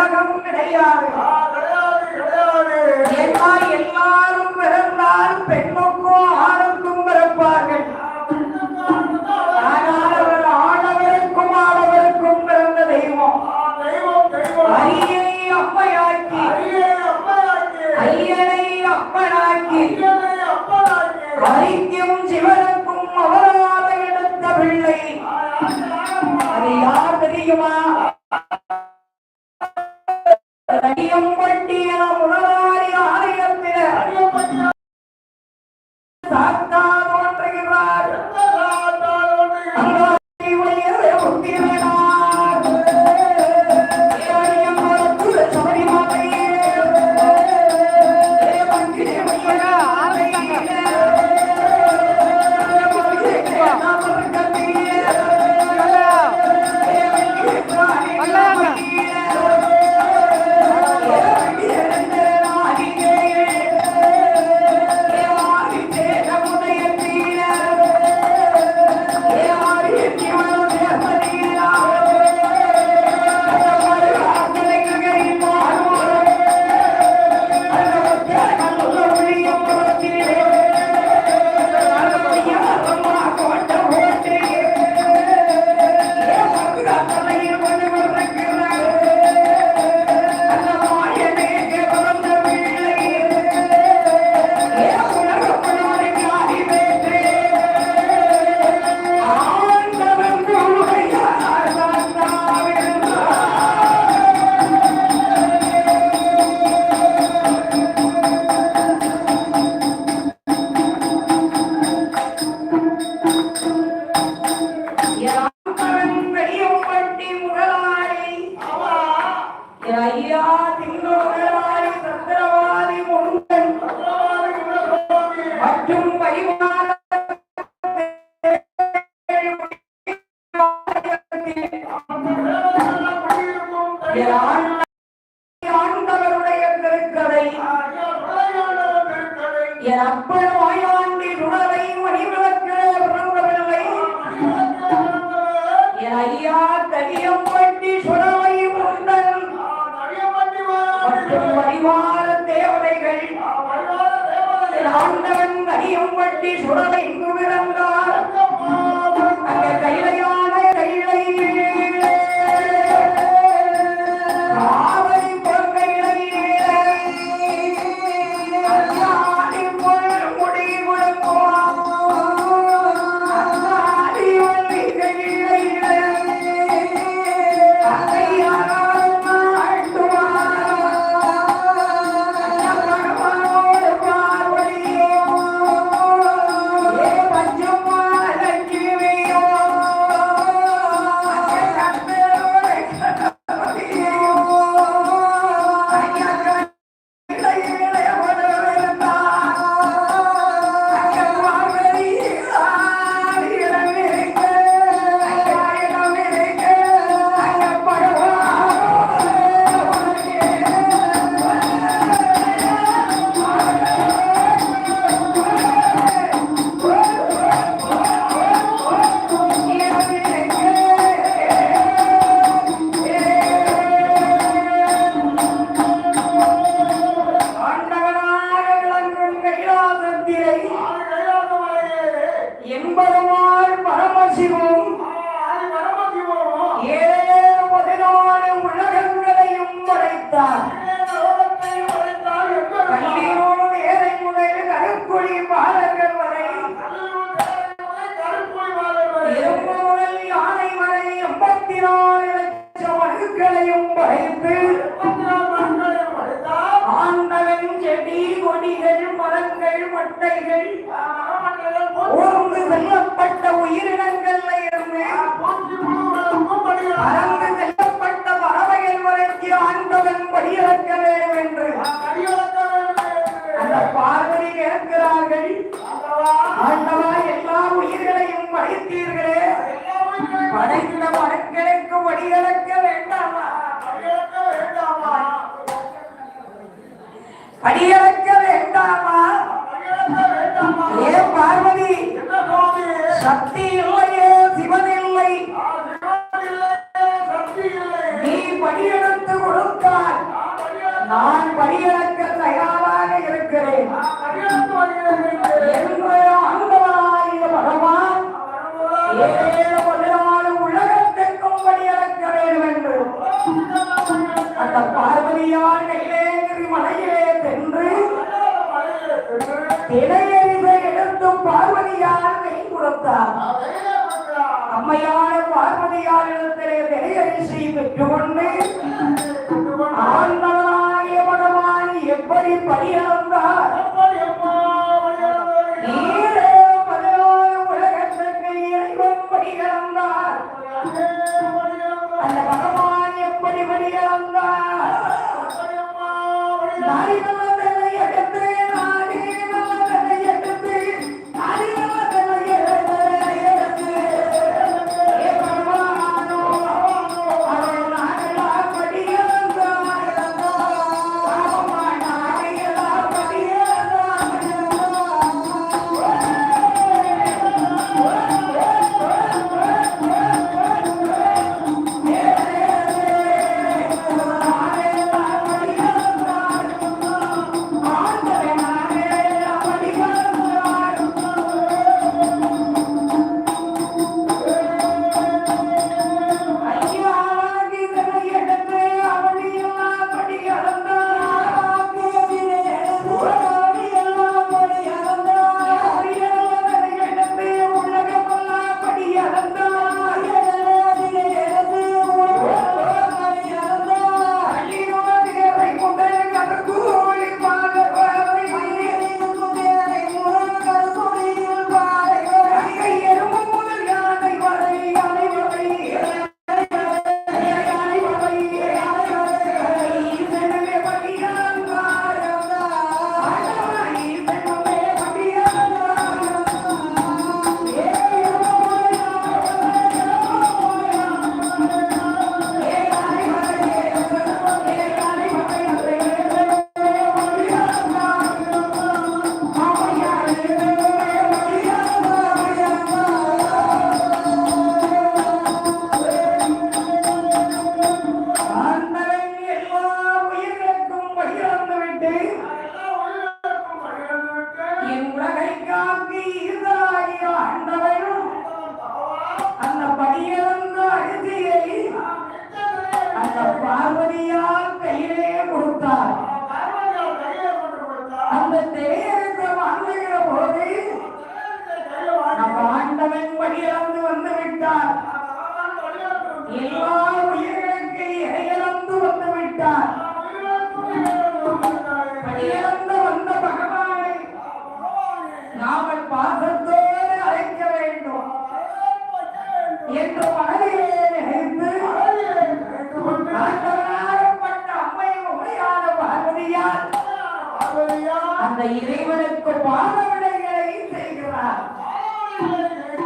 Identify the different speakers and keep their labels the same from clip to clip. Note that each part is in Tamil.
Speaker 1: உலகம் கிடையாது. ஆயுத மரங்களுக்கு வழிகளக்க வேண்டாமா? வழிகளக்க வேண்டாமா? வழிகளக்க வேண்டாமா? ஏ பார்வதி? சக்தி இல்லையே சிவன் இல்லை. நீ படியெடுத்து கொடுத்தால் நான் படியெடுக்க தயாராக இருக்கிறேன். என்னுடைய அனுபவாய பகவான் அடியார்களே திருமலையிலே சென்று திணையறிவை எடுத்து பார்வதியார் கை கொடுத்தார். அம்மையான பார்வதியார் இடத்திலே திணையரிசை பெற்றுக்கொண்டு ஆண்டவனாகிய பகவான் எப்படி பணியளந்தார்?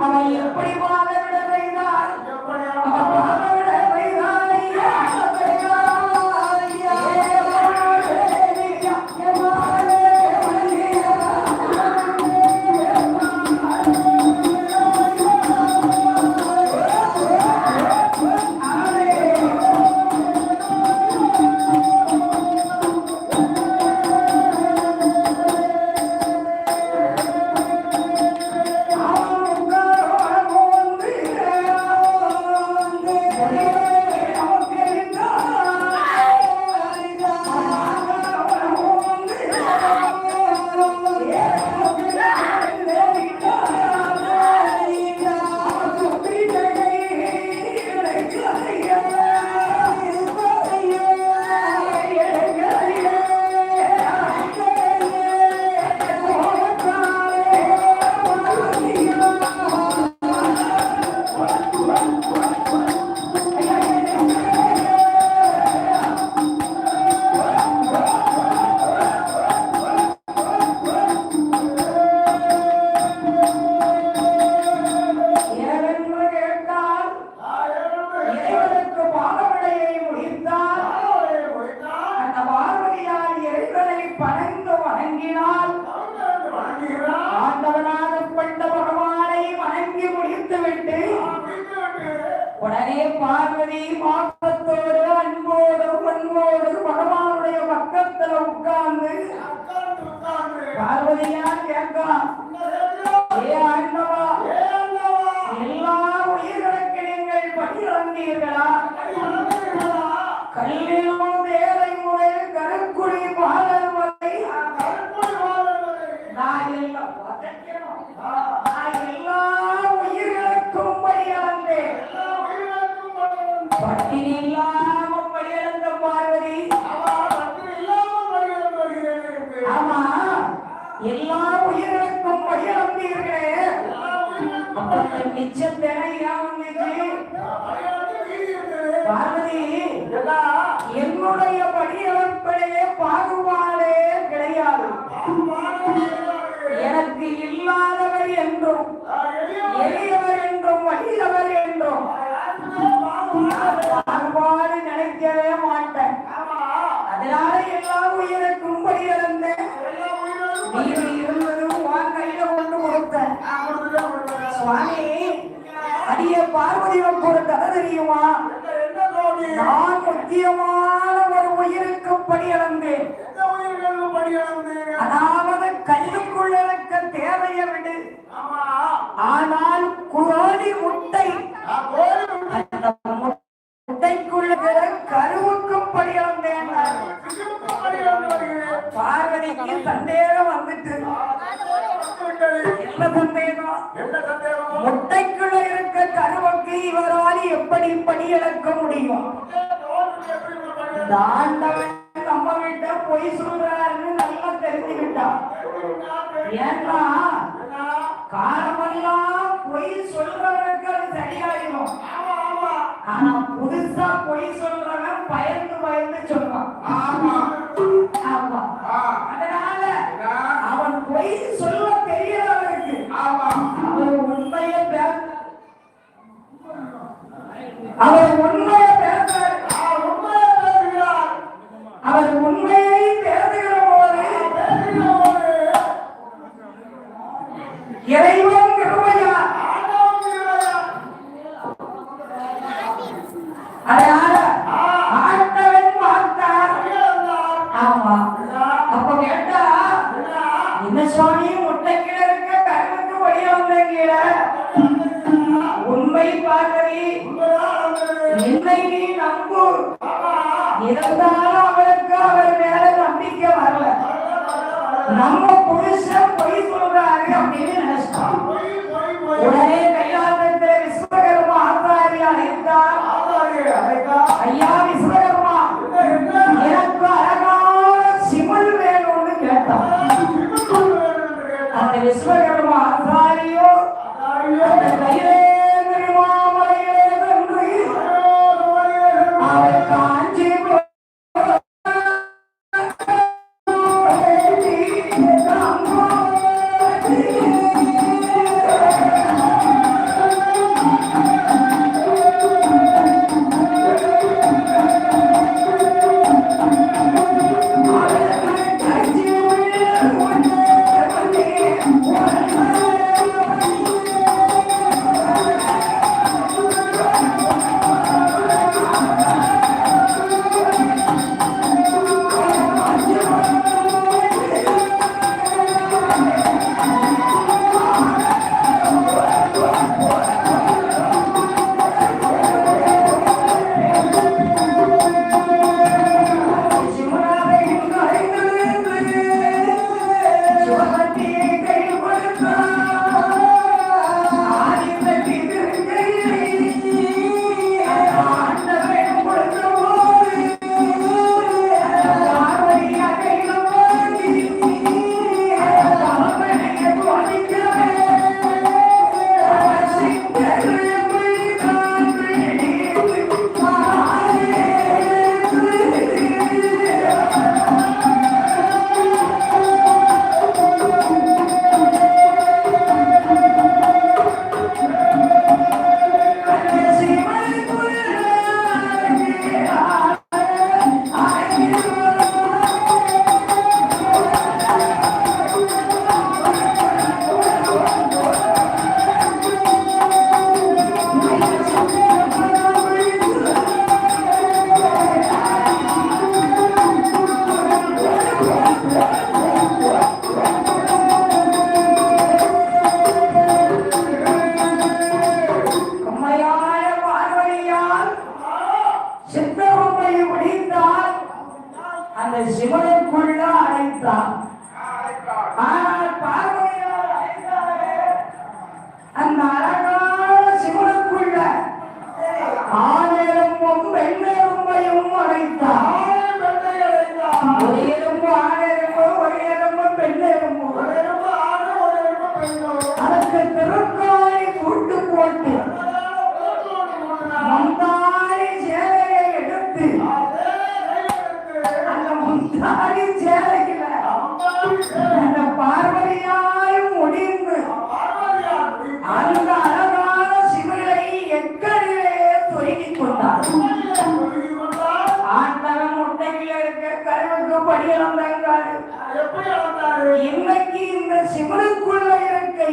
Speaker 1: அவன் எப்படி வாழ விட செய்தார் எப்படி நீர் இருந்தது உன் கையில கொண்டு கொடுத்தேன் சுவாமி அடிய பார்வதியம் ஒரு கதை தெரியுமா? நான் முக்கியமான ஒரு உயிருக்கு படி இழந்தேன். அதாவது கல்லுக்குள்ள இருக்க தேவையை விடு. ஆனால் கோழி முட்டை முட்டைக்குள்ள இருக்கிற கருவுக்கும் படி இழந்தேன். பார்வதிக்கு சந்தேகம் வந்துட்டு. என்ன சந்தேகம்? முட்டைக்குள்ள இருக்க கருவுக்கு இவரால் எப்படி படி இழக்க முடியும்? இந்த ஆண்டவன் நம்ம கிட்ட பொய் சொல்றாருன்னு நல்லா தெரிஞ்சுக்கிட்டான் ஏன்னா காலமெல்லாம் பொய் சொல்றவனுக்கு அது சரியாயிடும் ஆனா புதுசா பொய் சொல்றவன் பயந்து பயந்து சொல்றான் ஆமா. ஆமா. அதனால அவன் பொய் சொல்ல தெரியறவனுக்கு அவர் உண்மையை பேச அவர் உண்மையை அந்த விஸ்வகர்மா ஆசாரியோ அந்த கையிலே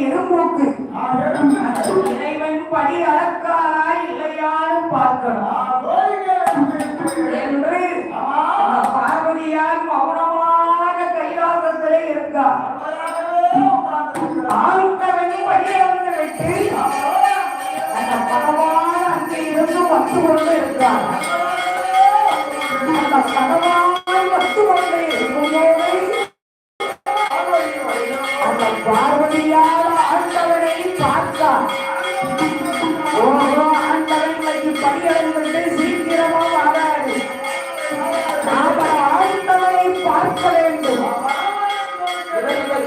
Speaker 1: இருக்க இறைவன் படி அளக்காரா இல்லையான்னு பார்க்கணும். என்று பார்வதியார் மௌனமாக கைலாசத்திலே இருக்கார் ஆண்டவன் படியிழந்து விட்டு அந்த பகவான் அங்கே இருந்து வந்து கொண்டு இருக்கிறார்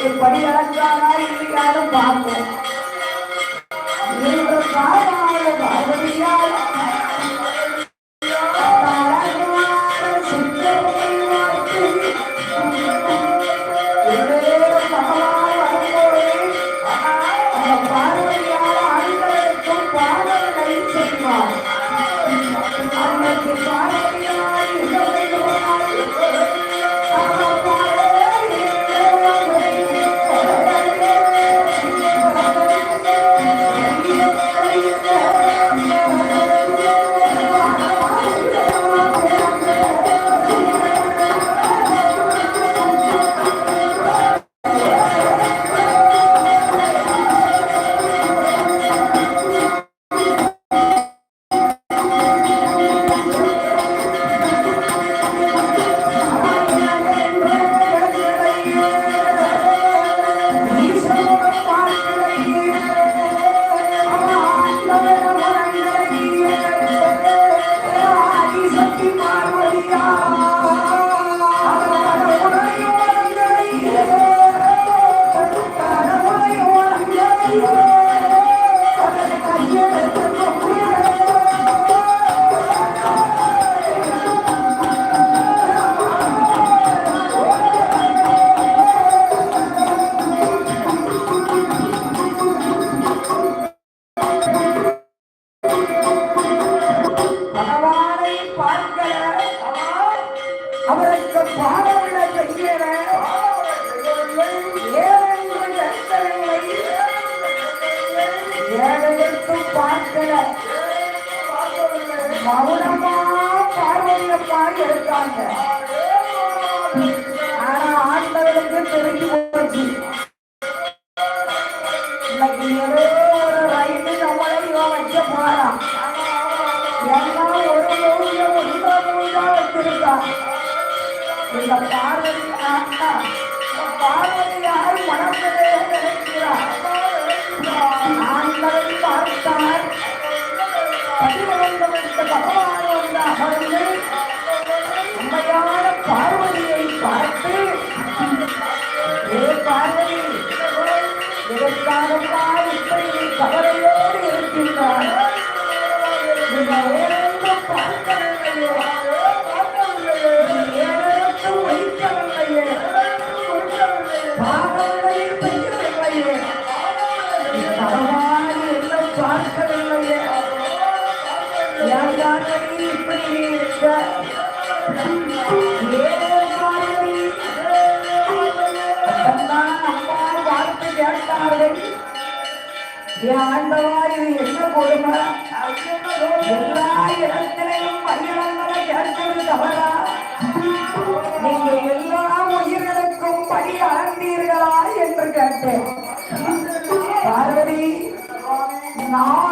Speaker 1: இவர்களுக்கு படியடைந்தாரா இல்லையாலும் பார்ப்போம் இன்று மௌனமா பார்வையப்பா எடுத்தாங்க ஆனா ஆண்டவருக்கு தெரிஞ்சு போச்சு இன்னைக்கு ஏதோ ஒரு ரைட்டு நம்மளை இவன் வைக்க போறான் எல்லாம் ஒரு மூலிய ஒன்றா மூன்றா வச்சிருக்கான் இந்த பார்வதி இதற்காகவா இப்படி கவலை என் இது என்ன கொடுமை எல்லா இடத்திலையும் பணியிடங்களை கேட்பது தவறா? நீங்க எல்லா உயிர்களுக்கும் பணி அளந்தீர்களா என்று கேட்டேன். பார்வதி நான்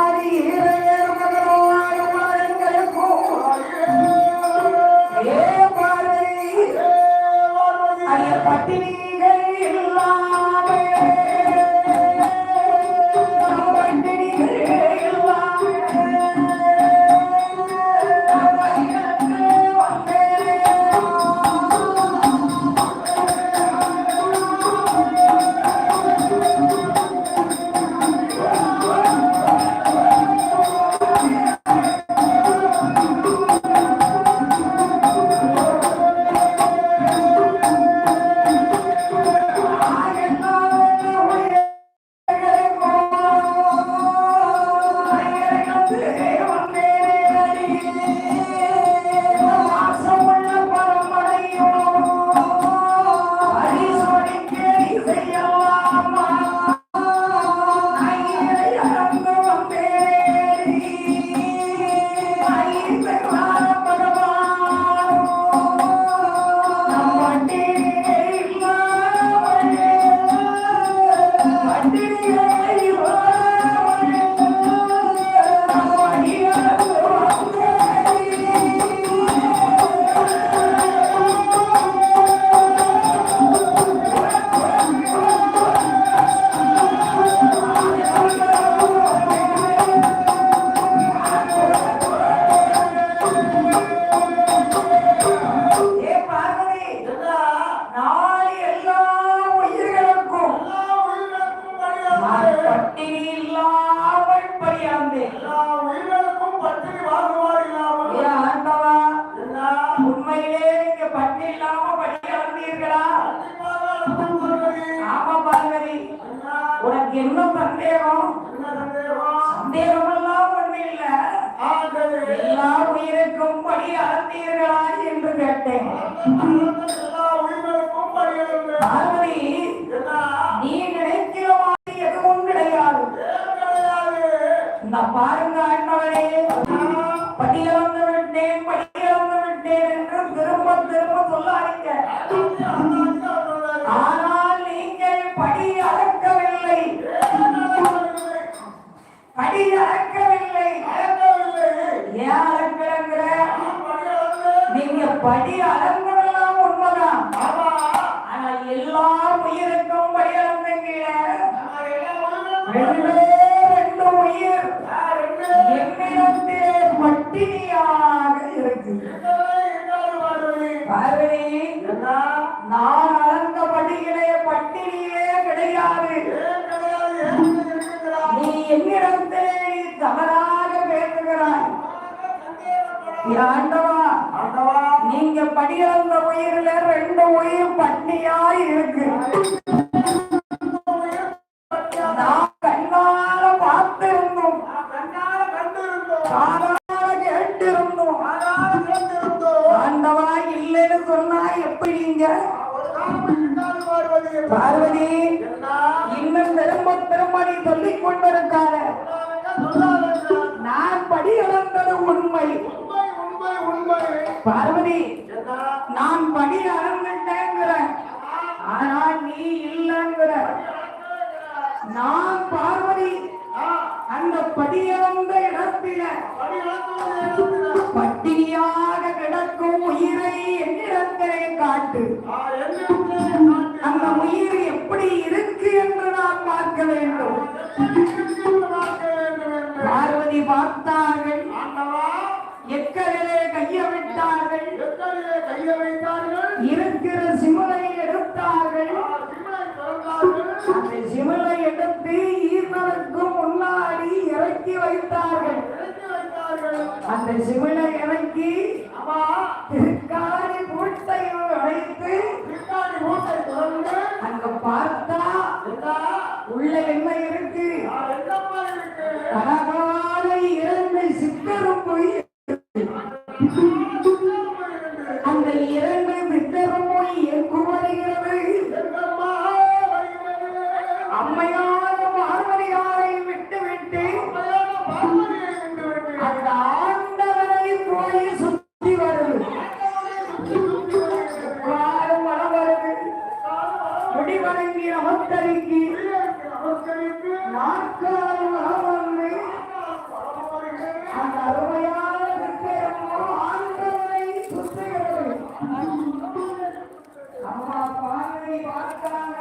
Speaker 1: ஆண்டவரே நாம் கண்ணால பார்த்திருந்தோம் கண்ணால கண்டிருந்தோம் காதால கேட்டிருந்தோம் காதால கேட்டிருந்தோம் ஆண்டவா இல்லைன்னு சொன்னா எப்படிங்க பார்வதி இன்னும் திரும்ப திரும்ப படி இழந்த இடத்தில. பட்டினியாக கிடக்கும் உயிரை என்னிடத்திலே காட்டு. அந்த உயிர் எப்படி இருக்கு என்று நான் பார்க்க வேண்டும். பார்வதி பார்த்தார்கள். எக்கரிலே கைய விட்டார்கள். இருக்கிற சிமுனை dan sekolah yang lagi apa பார்த்தாங்க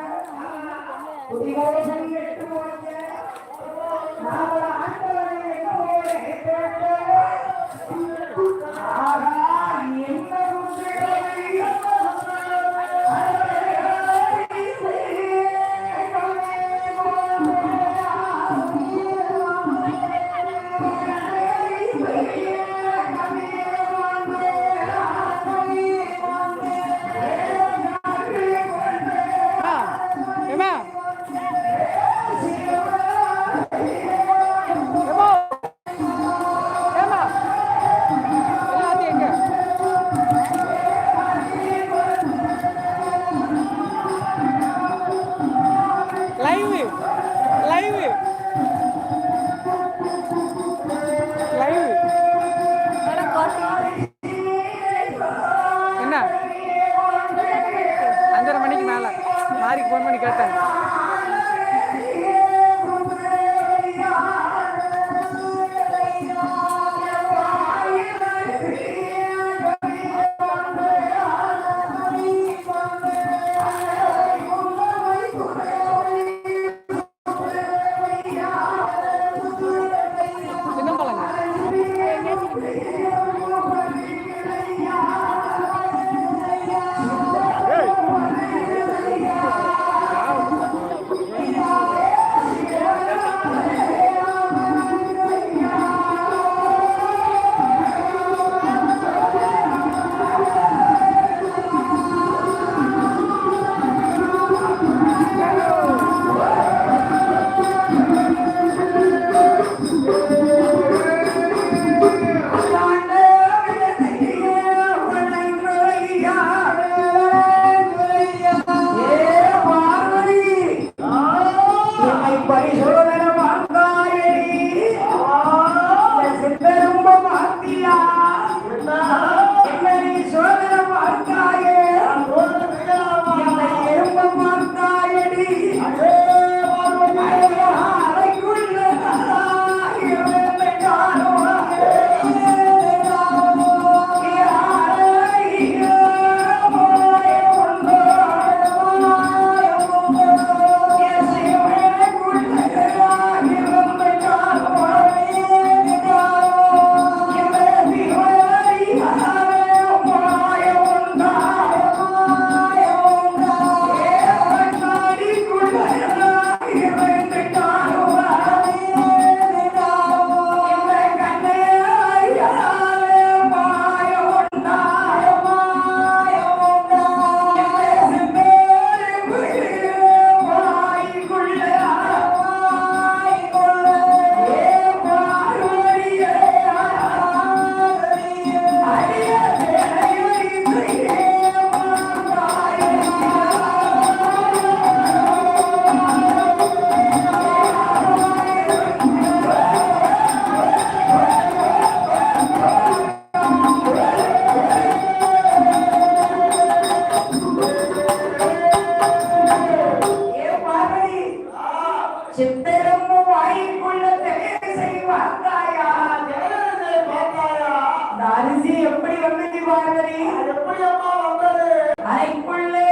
Speaker 2: எப்படி வந்தது பாரதி? அது எப்படி அம்மா வந்தது?
Speaker 1: அறைக்குள்ளே